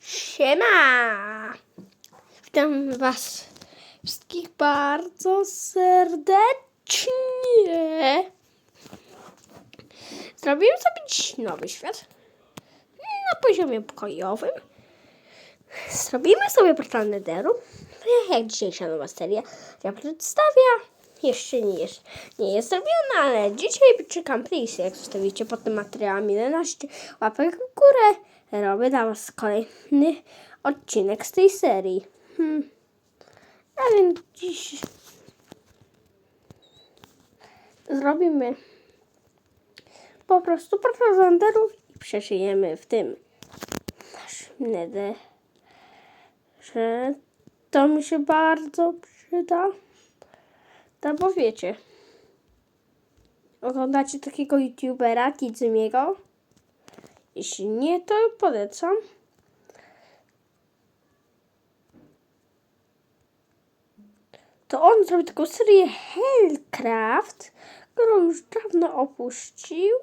Siema! Witam Was wszystkich bardzo serdecznie. Zrobimy sobie dziś nowy świat na poziomie pokojowym. Zrobimy sobie portal Netheru. Jak dzisiejsza nowa seria ja przedstawia. Jeszcze nie jest, nie jest zrobiona, ale dzisiaj czekam please. Jak zostawicie pod tym materiałem 11 łapek w górę, robię dla Was kolejny odcinek z tej serii. Hmm. A więc dziś zrobimy po prostu Zanderów i przeszyjemy w tym naszym nether, że to mi się bardzo przyda. No bo wiecie, oglądacie takiego youtubera Kidzymiego? Jeśli nie, to polecam. To on zrobił taką serię Hellcraft, którą już dawno opuścił.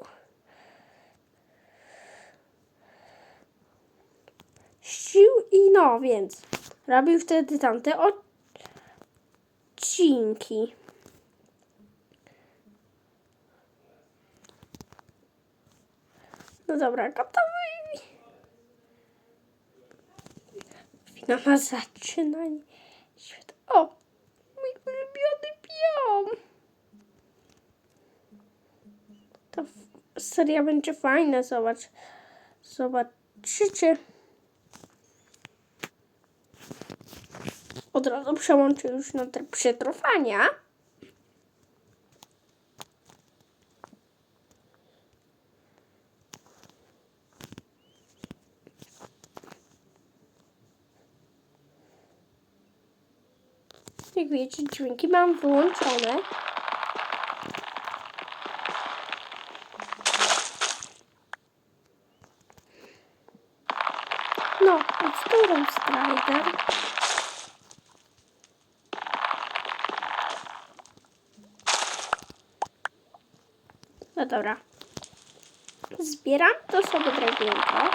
Sił i no, więc robił wtedy tamte odcinki. No dobra, gotowy. Wina na zaczynanie świata. O, mój ulubiony biom. Ta seria będzie fajna, zobacz. Zobaczycie. Od razu przełączę już na tryb przetrwania. Wiecie, dźwięki mam wyłączone. No, odstąpił Strider. No dobra. Zbieram to sobie drewienko.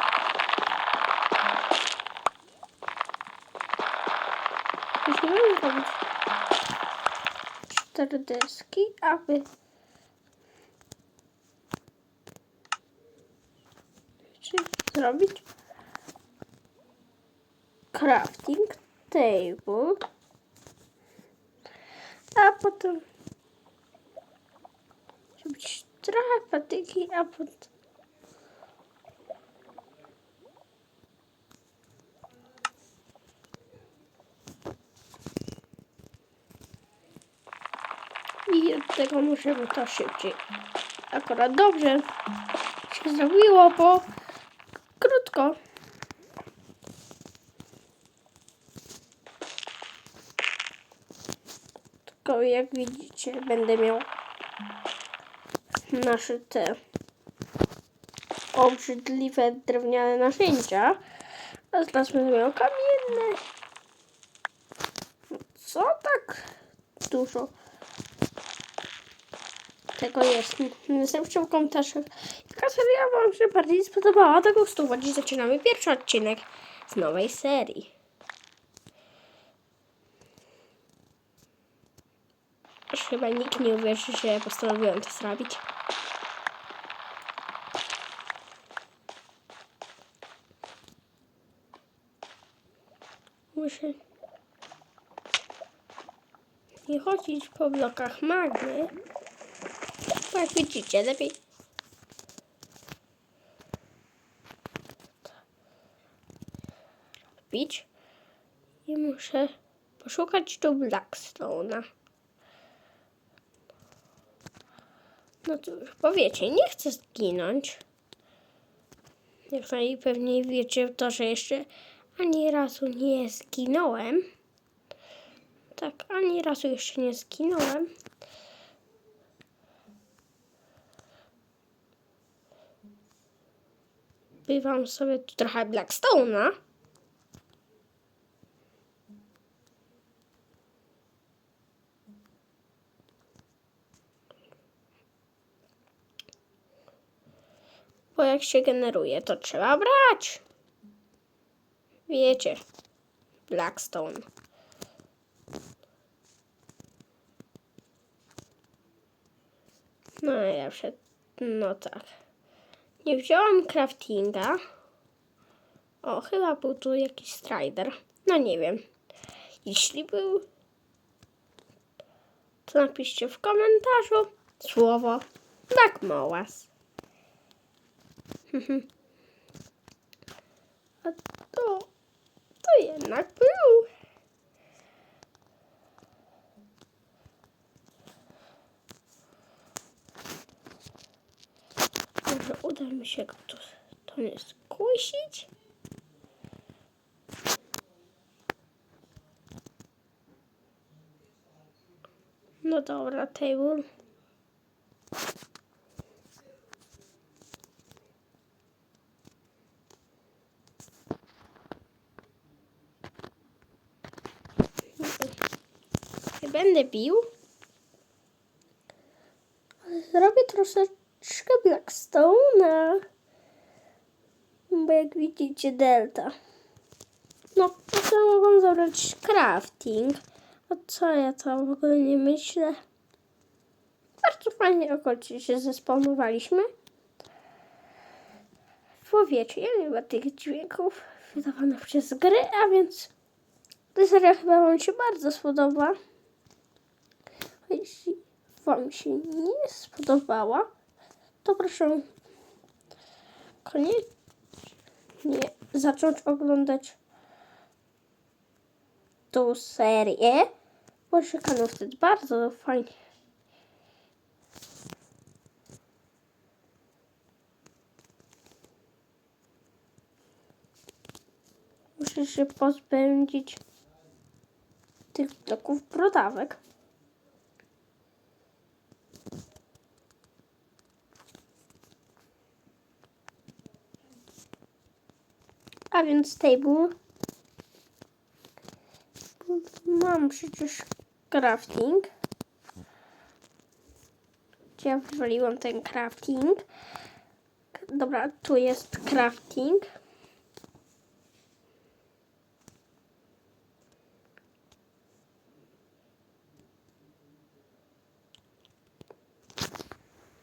Musimy zrobić deski, aby zrobić crafting table, a potem zrobić trochę patyki, a potem I od tego musimy to szybciej. Akurat dobrze się zrobiło, bo krótko. Tylko jak widzicie, będę miał nasze te obrzydliwe drewniane narzędzia. A teraz będę miał kamienne. Co tak dużo? Tego jest. Napiszcie w komentarzach, jaka seria Wam się bardziej spodobała. Tego stuwa. Dziś zaczynamy pierwszy odcinek z nowej serii. Już chyba nikt nie uwierzy, że postanowiłem to zrobić. Muszę nie chodzić po blokach magmy. Jak widzicie, lepiej. Robić. I muszę poszukać tu Blackstone'a. No cóż, powiecie, nie chcę zginąć. Jak najpewniej wiecie to, że jeszcze ani razu nie zginąłem. Tak, ani razu jeszcze nie zginąłem. Bywam sobie tu trochę Blackstone'a. Bo jak się generuje, to trzeba brać. Wiecie, Blackstone. No ja przed... No tak. Nie wziąłam craftinga. O, chyba był tu jakiś strider. No nie wiem. Jeśli był, to napiszcie w komentarzu słowo małas. A to, to jednak był. Może uda mi się go tu, to nie skusić. No dobra, table. Będę bił. Zrobię troszeczkę Blackstone'a. Bo jak widzicie delta. No, to mogą zabrać crafting. A co ja tam w ogóle nie myślę? Bardzo fajnie okolicznie się zespawnowaliśmy. Bo wiecie, ja nie lubię tych dźwięków wydawanych przez gry, a więc ta seria chyba Wam się bardzo spodoba. Jeśli Wam się nie spodobała, to proszę koniecznie zacząć oglądać tą serię, bo się kanał wtedy bardzo fajnie. Muszę się pozbędzić tych bloków brodawek. A więc table. Mam przecież crafting. Ja wywaliłam ten crafting. Dobra, tu jest crafting.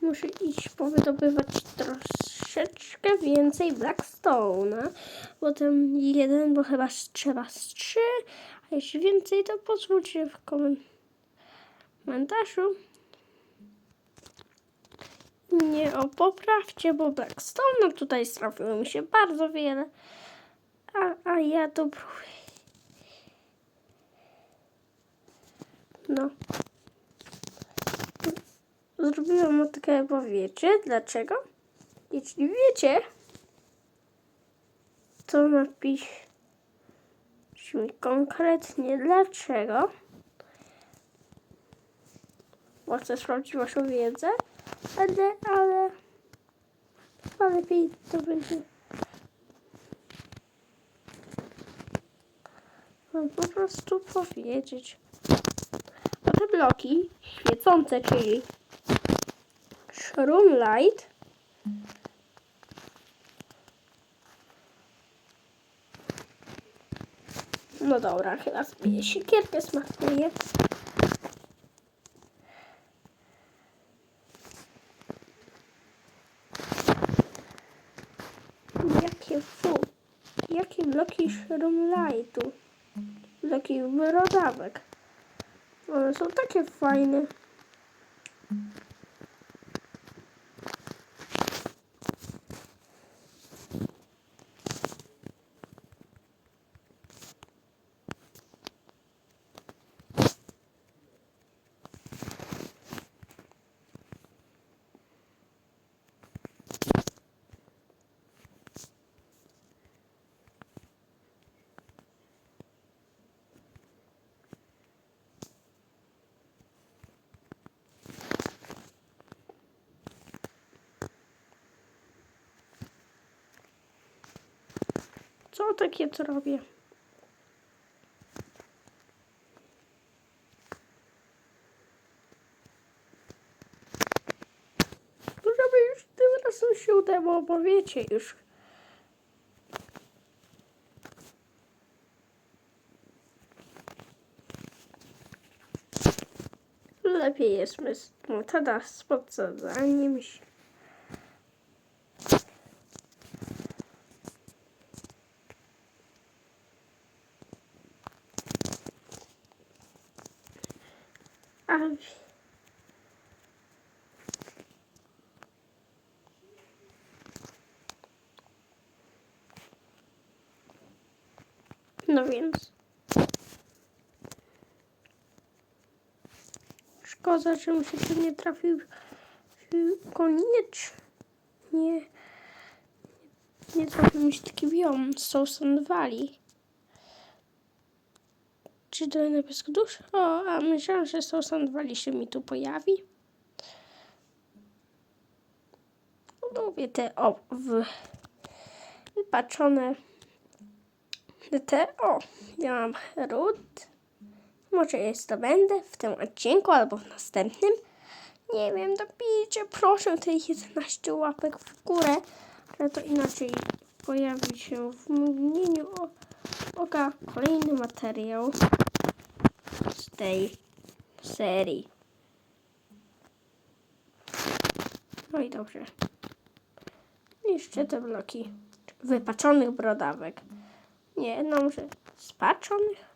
Muszę iść powydobywać troszeczkę więcej Blackstone'a. Potem jeden, bo chyba trzeba z trzy. A jeśli więcej, to pozwólcie w komen- komentarzu. Nie o poprawcie, bo Blackstone'a tutaj trafiło mi się bardzo wiele. A, a ja to próbuję. No. Zrobiłam matkę, bo wiecie dlaczego? Jeśli wiecie, to napiszcie mi konkretnie dlaczego. Bo chcę sprawdzić waszą wiedzę, ale, ale, ale lepiej to będzie wam po prostu powiedzieć. A te bloki świecące, czyli Shroom Light. No dobra, chyba sobie siekierkę smakuję. Jakie fu, jakie bloki Shroom Lightu. Bloki wyrodawek. One są takie fajne. No takie co robię. Żeby już tym razem się udało, bo wiecie już. Lepiej jest myśleć metoda z podsadzaniem się. No więc. Szkoda, że mi się tu nie trafił koniecznie. Nie, nie trafił mi się taki biom z Valley. Czy to niebieski dusz? O, a myślałam, że Soulstone Valley się mi tu pojawi. Lubię te o, w, wypaczone te, o, ja mam ród. Może jest to będę w tym odcinku albo w następnym. Nie wiem, dobijcie proszę te 11 łapek w górę, ale to inaczej pojawi się w mgnieniu oka kolejny materiał z tej serii. No i dobrze. Jeszcze te bloki wypaczonych brodawek. Nie, no może spaczonych?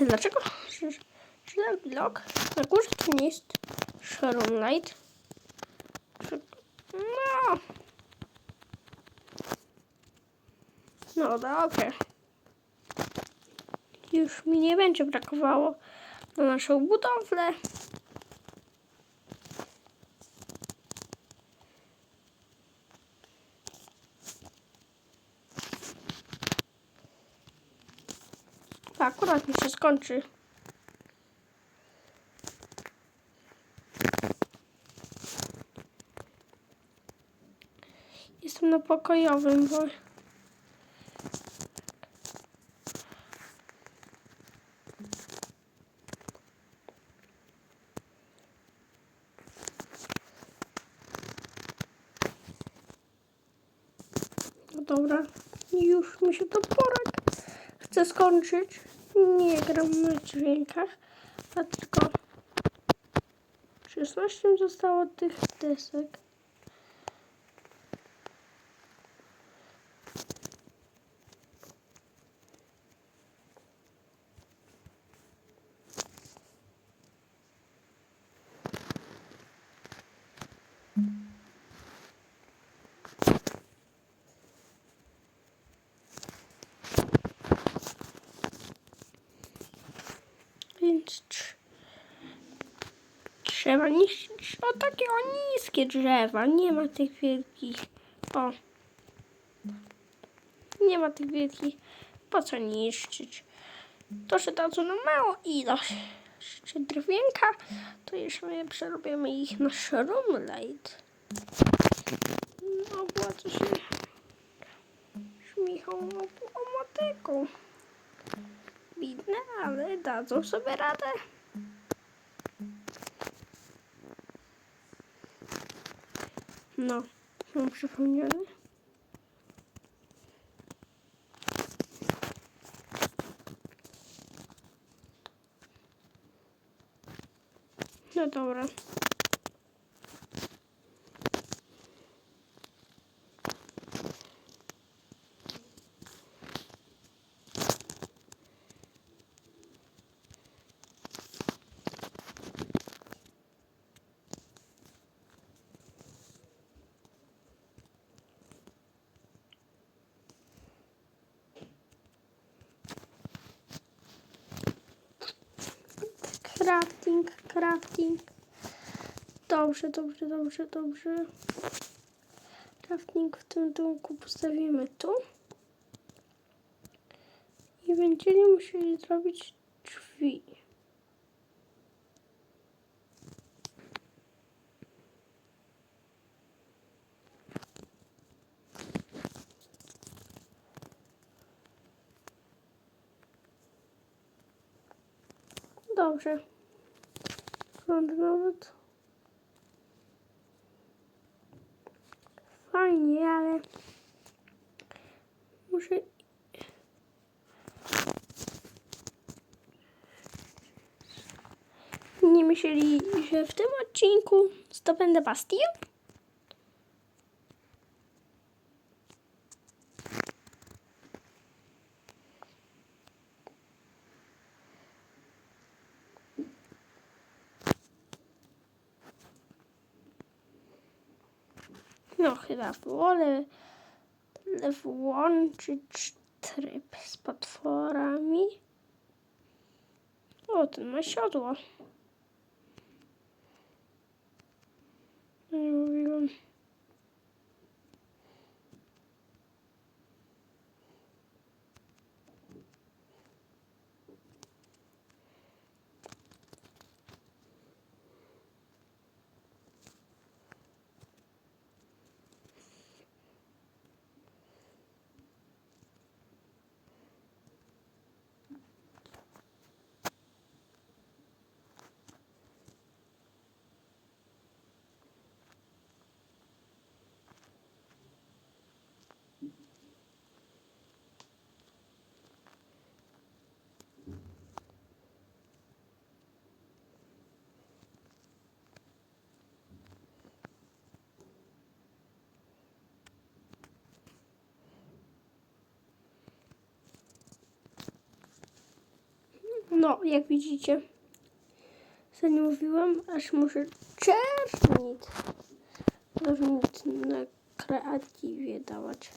Dlaczego? Ten blok na górze to nie jest Sharon Light? No. No dobrze. Już mi nie będzie brakowało na naszą budowlę. Akurat mi się skończy. Jestem na pokojowym, bo... No dobra, już mi się to porek chcę skończyć. Nie gram na dźwiękach, a tylko 16 mi zostało tych desek. Więc trz- trzeba niszczyć o takie o niskie drzewa. Nie ma tych wielkich. O. Nie ma tych wielkich. Po co niszczyć? To, że dadzą nam mało ilość jeszcze drewienka, to jeszcze przerobimy ich na shroomlight. No, bardzo się śmiechą o, o motyku. Bidne, ale dadzą sobie radę. No, mam przypomniany. No dobra. Crafting, crafting. Dobrze, dobrze, dobrze, dobrze. Crafting w tym domku postawimy tu. I będziemy musieli zrobić drzwi. Dobrze wygląda nawet. Fajnie, ale muszę... Nie myśleli, że w tym odcinku zdobędę Bastię? Wolę włączyć tryb z potworami. O, ten ma siodło. No Nie mówiłam. No, jak widzicie, co nie mówiłam, aż muszę czerwnić. Czerwnić na kreatywie dawać.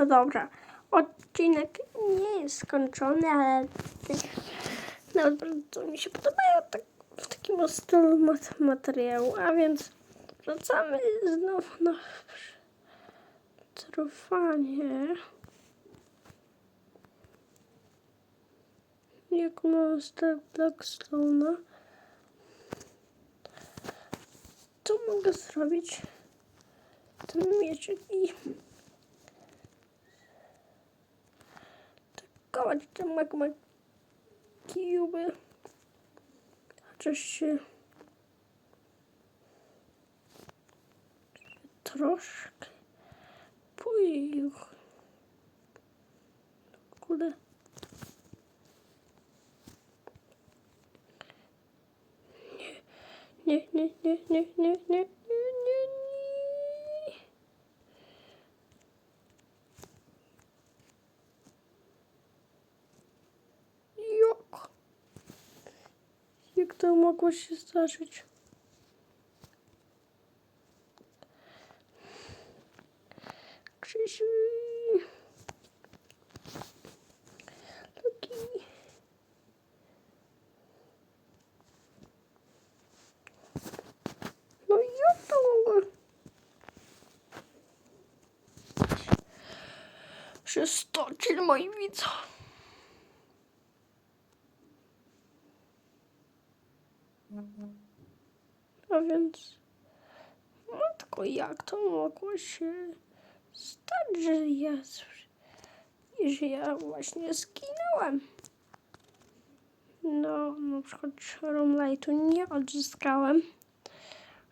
No dobra, odcinek nie jest skończony, ale nawet bardzo mi się podobają tak, w takim stylu mat- materiału, a więc wracamy znowu na trwanie. Jak monster Blackstone'a. Co mogę zrobić? Ten mieczek i Kołaczek ma kiuby. Chociaż się troszkę pojeju. Kurde. Nie, nie, nie, nie, nie, nie. Mogło się zdarzyć? Krzysiu. No widzowie. Matko, jak to mogło się stać, że ja, że ja właśnie zginąłem? No, na przykład Roomlightu nie odzyskałem.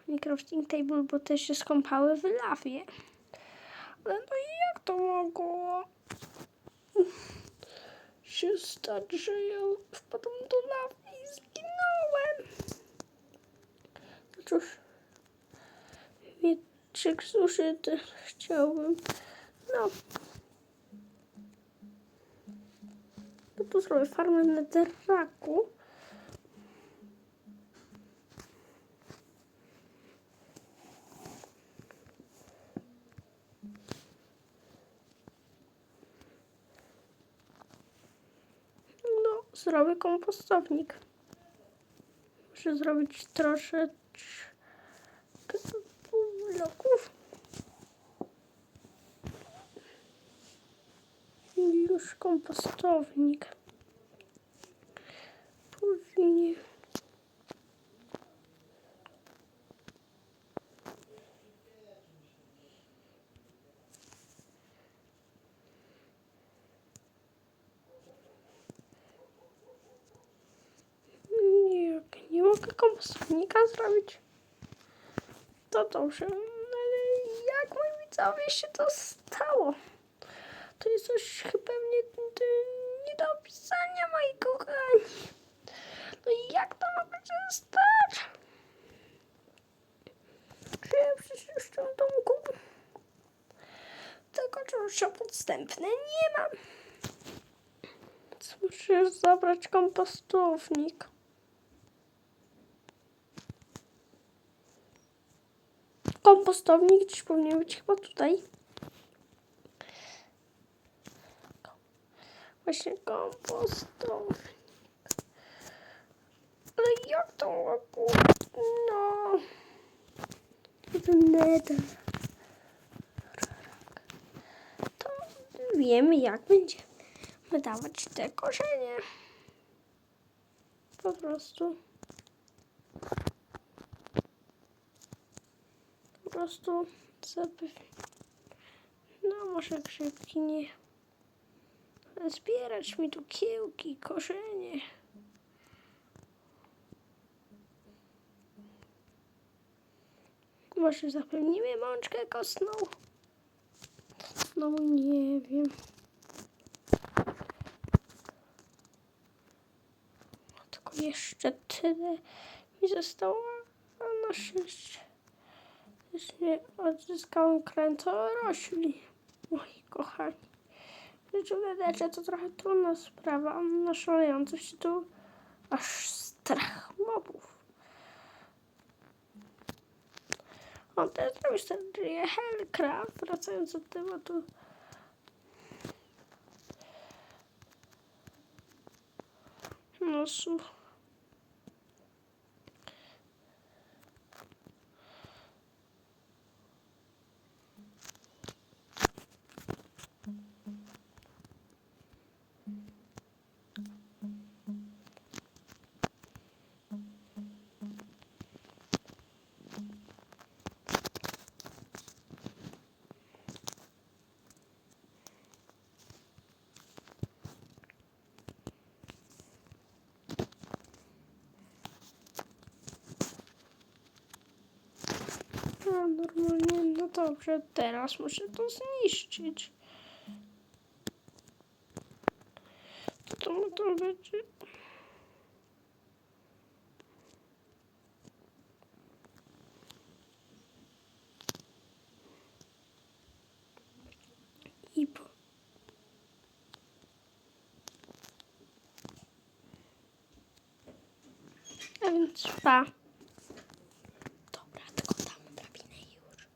Ani table, bo też się skąpały w lawie. Ale no jak to mogło się stać, że ja wpadłem do lawy i zginąłem? No cóż, krzyk suszy też chciałbym. No. To tu zrobię farmę na terraku. No, zrobię kompostownik. Muszę zrobić troszeczkę bloków. Już kompostownik. Później... Nie, nie mogę kompostownika zrobić. To dobrze, ale jak moi widzowie się to stało? To jest coś chyba nie, nie do opisania, moi kochani. No i jak to mogło się stać? Czy ja przecież w tym domku tego czegoś podstępne nie mam. Musisz zabrać kompostownik. Kompostownik gdzieś powinien być chyba tutaj. Właśnie kompostownik. Ale jak to mogło? No. Nether. To wiemy jak będziemy wydawać te korzenie. Po prostu. Po prostu sobie. No może grzybki nie. Zbierać mi tu kiełki, korzenie. Może zapełnimy mączkę kostną? No nie wiem. Tylko jeszcze tyle mi zostało, a na szczęście nie odzyskałem krętorośli, moi kochani. Życiu wydecie to trochę trudna sprawa, na szalejąco się tu aż strach mobów. On też zrobił serię Hellcraft, wracając do tematu. No słuchaj. Dobrze, teraz muszę to zniszczyć. To to, to będzie. Więc pa. Dobra, tylko dam drabinę i już.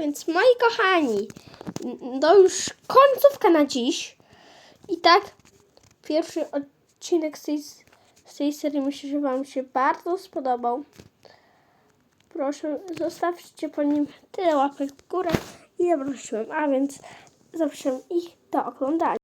Więc moi kochani, n- to już końcówka na dziś. I tak, pierwszy odcinek z tej, z tej serii myślę, że Wam się bardzo spodobał. Proszę, zostawcie po nim tyle łapek w górę, ile prosiłem. A więc zapraszam ich do oglądania.